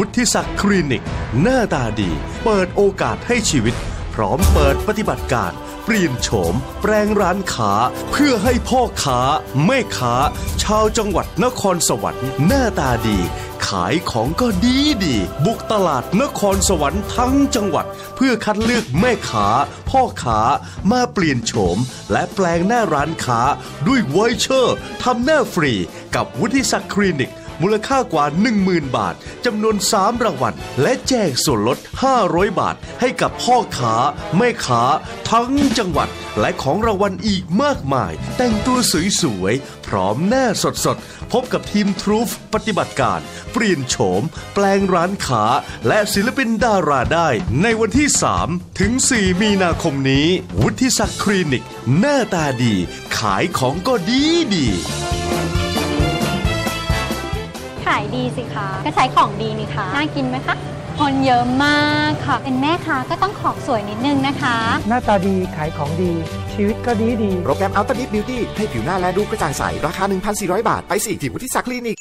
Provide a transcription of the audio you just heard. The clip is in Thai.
วุฒิศักดิ์คลินิก หน้าตาดี เปิดโอกาสให้ชีวิต พร้อมเปิดปฏิบัติการ เปลี่ยนโฉม แปลงร้านค้า เพื่อให้พ่อค้าแม่ค้า ชาวจังหวัดนครสวรรค์หน้าตาดี ขายของก็ดีดี บุกตลาดนครสวรรค์ทั้งจังหวัด เพื่อคัดเลือกแม่ค้า พ่อค้ามาเปลี่ยนโฉม และแปลงหน้าร้านค้า ด้วยไวเชอร์ทำหน้าฟรี กับวุฒิศักดิ์คลินิก มูลค่ากว่า 10,000 บาทจำนวน 3 รางวัลและแจกส่วนลด 500 บาท ให้กับพ่อค้าแม่ค้าทั้งจังหวัด และของรางวัลอีกมากมาย แต่งตัวสวยๆพร้อมหน้าสดๆ พบกับทีมทรูฟปฏิบัติการ เปลี่ยนโฉม แปลงร้านค้า และศิลปินดาราได้ ในวันที่ 3 ถึง 4 มีนาคมนี้ วุฒิศักดิ์คลินิก หน้าตาดี ขายของก็ดีดี ขายดีสิคะ ก็ใช้ของดีนี่คะน่ากินไหมคะ คนเยอะมากค่ะ เป็นแม่ค้าก็ต้องของสวยนิดนึงนะคะ หน้าตาดีขายของดี ชีวิตก็ดีดี โปรแกรมอัลต a า e ิ Beauty ให้ผิวหน้าและดูกระจ่างใส ราคา 1,400 บาท ไปสิที่วุฒิศักดิ์คลินิก